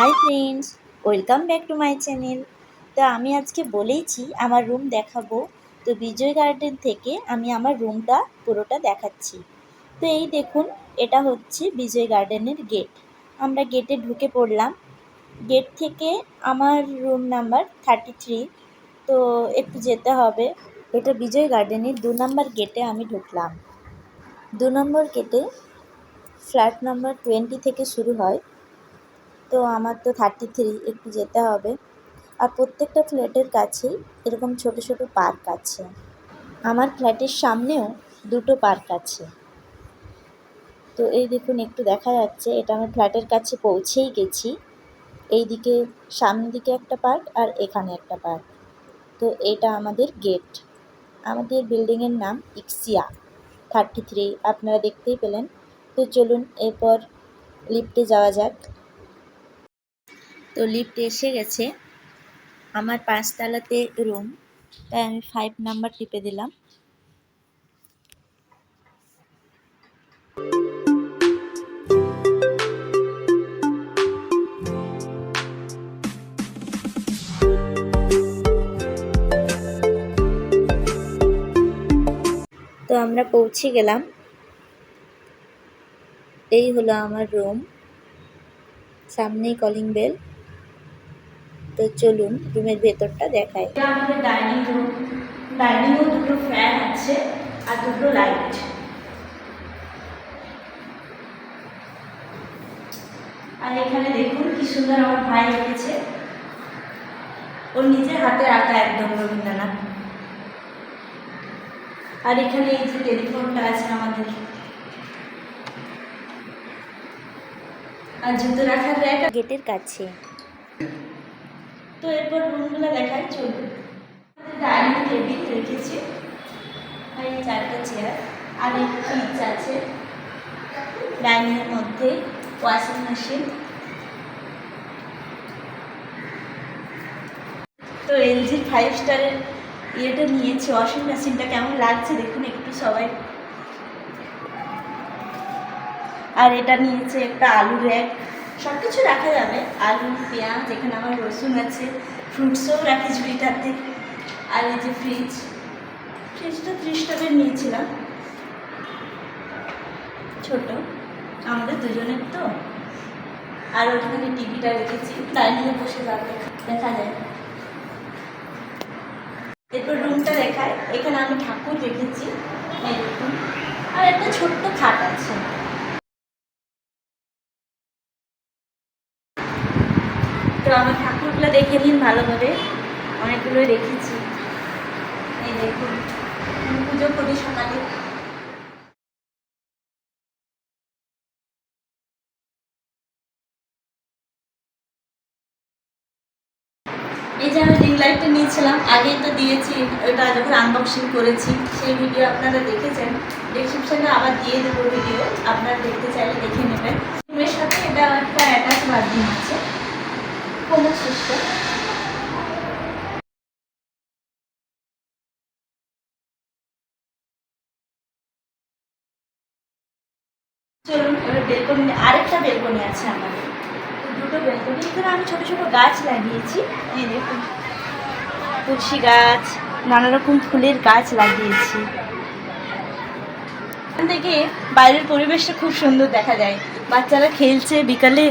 Hi friends, welcome back to my channel. তো আমি আজকে বলেইছি আমার রুম দেখাবো। তো বিজয় গার্ডেন থেকে আমি আমার রুমটা, পুরোটা দেখাচ্ছি। তো এই দেখুন, এটা হচ্ছে বিজয় গার্ডেনের গেট। আমরা গেটে ঢুকে পড়লাম। গেট থেকে আমার রুম নাম্বার থার্টি থ্রি। তো একটু যেতে হবে। এটা বিজয় গার্ডেনের দু নম্বর গেটে আমি ঢুকলাম। দু নম্বর গেটে ফ্ল্যাট নাম্বার টোয়েন্টি থেকে শুরু হয়। তো আমার তো থার্টি থ্রি একটু যেতে হবে। আর প্রত্যেকটা ফ্ল্যাটের কাছেই এরকম ছোট ছোট পার্ক আছে। আমার ফ্ল্যাটের সামনেও দুটো পার্ক আছে। তো এই দেখুন, একটু দেখা যাচ্ছে। এটা আমার ফ্ল্যাটের কাছে পৌঁছেই গেছি। এই দিকে সামনের দিকে একটা পার্ক আর এখানে একটা পার্ক। তো এটা আমাদের গেট। আমাদের বিল্ডিংয়ের নাম ইক্সিয়া। থার্টি থ্রি আপনারা দেখতেই পেলেন। তো চলুন, এরপর লিফটে যাওয়া যাক। তো লিফট এসে গেছে। আমার পাঁচতলাতে রুম তাই আমি ফাইভ নাম্বার টিপে দিলাম। তো আমরা পৌঁছে গেলাম। এই হলো আমার রুম সামনেই কলিং বেল তো চলুন রুমের ভেতরটা দেখাই। এটা আমাদের ডাইনিং রুম। ডাইনিংও দুটো ফ্যান আছে আর দুটো লাইট। আর এখানে দেখুন কি সুন্দর আমার ভাই এঁকেছে ওর নিজের হাতে আঁকা একদম রবীন্দ্রনাথ। আর এখানে এই যে টেলিফোনটা আছে আমাদের। আর জুতো রাখার গেটের কাছে। এরপর রুমগুলো দেখাই, চলুন। ডাইনিং টেবিল রেখেছি। এই চারটা চেয়ার, আর এই ফ্রিজ আছে। ডাইনিংয়ের মধ্যে ওয়াশিং মেশিন। তো এলজির ফাইভ স্টারের ইয়েটা নিয়েছি, ওয়াশিং মেশিনটা কেমন লাগছে দেখুন একটু সবাই। আর এটা নিয়েছে একটা আলু র্যাক। সব কিছু রাখা যাবে। আলু, পেঁয়াজ, এখানে আমার রসুন আছে ফ্রুটসও রাখি ঝুড়িটাতে আর এই যে ফ্রিজ ফ্রিজটা ত্রিশ টাকার নিয়েছিলাম। ছোট, আমাদের দুজনের তো। আর ওখানে টিভিটা রেখেছি, তাই নিয়ে বসে যাবে। দেখা যায় এরপর রুমটা দেখায় এখানে আমি ঠাকুর রেখেছি দেখুন। আর একটা ছোট্ট খাট আছে তো আমার ঠাকুরগুলো দেখে নিন ভালোভাবে অনেকগুলোই রেখেছি। এই দেখুন পুজো করি সকালে। এই যে আমি রিং লাইটটা নিয়েছিলাম, আগেই তো দিয়েছি, ওটা যখন আনবক্সিং করেছি, সেই ভিডিও আপনারা দেখেছেন। ডিসক্রিপশনে আবার দিয়ে দেবো ভিডিও আপনারা দেখতে চাইলে দেখে নেবেন। সাথে এটা একটা অ্যাটাচ বাথরুম আছে কোনো সিস্টেম। চলুন, এবার বেলকনি আরেকটা বেলকনি আছে আমাদের দুটো বেলকনি, এখানে আমি ছোট ছোট গাছ লাগিয়েছি। দেখুন, তুলসী গাছ নানা রকম ফুলের গাছ লাগিয়েছি। এখান থেকে বাইরের পরিবেশটা খুব সুন্দর দেখা যায়। বাচ্চারা খেলছে বিকালে,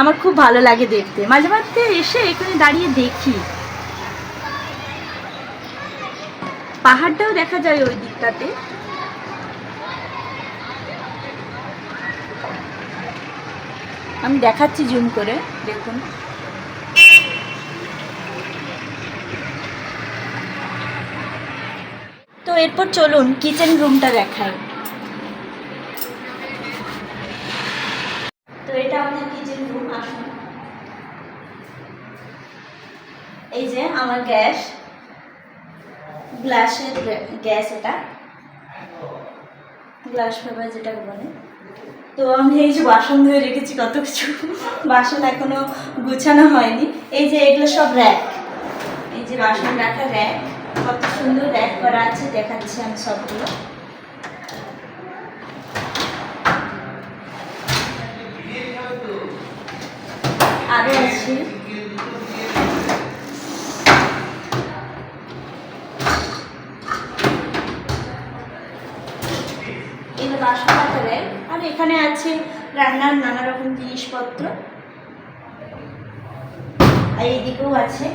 আমার খুব ভালো লাগে দেখতে। মাঝে মাঝে এসে এখানে দাঁড়িয়ে দেখি। পাহাড়টাও দেখা যায় ওই দিকটাতে। আমি দেখাচ্ছি জুম করে, দেখুন। তো এরপর চলুন কিচেন রুমটা দেখাই। তো এটা আমাদের কিচেন রুম আসুন। এই যে আমার গ্যাস। গ্লাসের গ্যাস এটা। গ্লাস পেপার যেটাকে বলে। তো আমি এই যে বাসন ধুয়ে রেখেছি কত কিছু। বাসন এখনও গুছানো হয়নি। এই যে এগুলো সব র্যাক এই যে বাসন রাখা র্যাক কত সুন্দর র্যাক করা আছে, দেখাচ্ছি আমি সবগুলো। আরও আছে। এগুলো বাসন রাখা দেয় আর এখানে আছে রান্নার নানা রকম জিনিসপত্র। আর এইদিকেও আছে।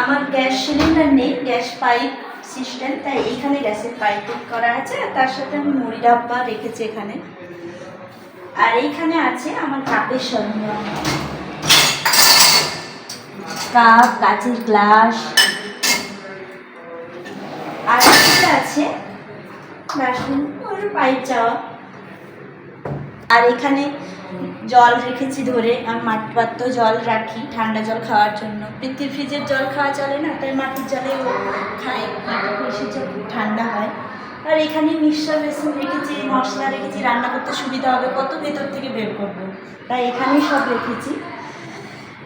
আমার গ্যাস সিলিন্ডার নেই, গ্যাস পাইপ সিস্টেম, তাই এইখানে গ্যাসের পাইপ করা আছে, আর তার সাথে আমি মুড়ি ডাব্বা রেখেছি এখানে। আর এইখানে আছে আমার কাপের সরঞ্জাম। কাপ, কাচের গ্লাস আর একটা আছে। বাসন, ওর পাইপ যাওয়া আর এখানে জল রেখেছি ধরে আমি পাত্র জল রাখি, ঠান্ডা জল খাওয়ার জন্য। পৃথিবীর ফ্রিজের জল খাওয়া চলে না, তাই মাটির জলে বেশি জল ঠান্ডা হয়। আর এখানে মিক্সার বেসিন রেখেছি, মশলা রেখেছি, রান্না করতে সুবিধা হবে, কত ভেতর থেকে বের করব। তাই এখানেই সব রেখেছি।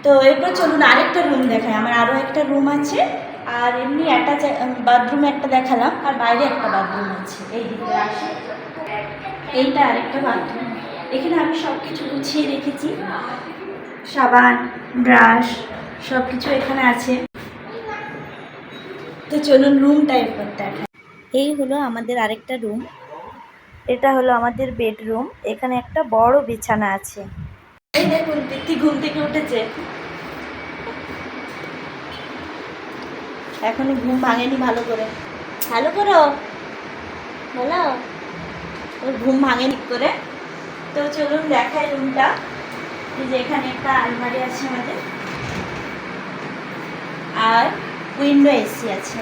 তো এরপর চলুন আরেকটা রুম দেখাই, আমার আরও একটা রুম আছে। আর এমনি একটা বাথরুম একটা দেখালাম, আর বাইরে একটা বাথরুম আছে। এই দিকে আসে। এইটা আরেকটা বাথরুম। এখানে আমি সব কিছু গুছিয়ে রেখেছি। সাবান, ব্রাশ সব কিছু এখানে আছে। তো চলুন রুমটা এরপর দেখা এই হলো আমাদের আরেকটা রুম এটা হলো আমাদের বেডরুম এখানে একটা বড় বিছানা আছে। এই দেখুন তিথি ঘুম থেকে উঠেছে। এখনই ঘুম ভাঙেনি ভালো করে। ভালো করো। বলো। ওর ঘুম ভাঙেনি করে। তো চলুন দেখাই রুমটা। যে এখানে একটা আলমারি আছে আমাদের। আর উইন্ডো এসি আছে।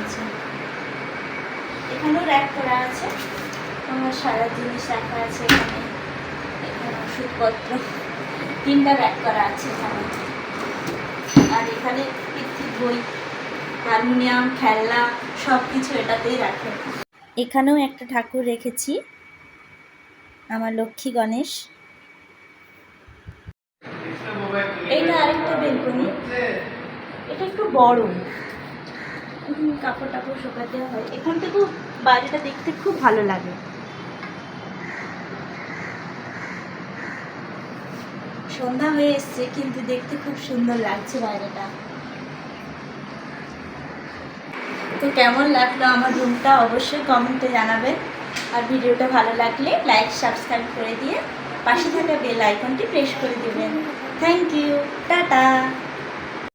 আচ্ছা। এখানেও র্যাক করা আছে। আমার সারা জিনিস রাখা আছে এখানে। এখানে ওষুধপত্র। তিনটা র্যাক করা আছে এখানে। আর এখানে বই হারমোনিয়াম খেলনা সব কিছু এটাতেই রাখে। এখানেও একটা ঠাকুর রেখেছি আমার লক্ষ্মী গণেশ। এইটা আরেকটা বেলকনি। এটা একটু বড়। কাপড় টাপড় শুকাতে হয়। এখান থেকেও বাড়িটা দেখতে খুব ভালো লাগে। সন্ধ্যা হয়ে এসছে কিন্তু দেখতে খুব সুন্দর লাগছে বাইরেটা। তো কেমন লাগল আমার রুমটা অবশ্যই কমেন্টে জানাবেন আর ভিডিওটা ভালো লাগলে লাইক সাবস্ক্রাইব করে দিয়ে পাশে থাকা বেল আইকনটি প্রেস করে দেবেন। Thank you tata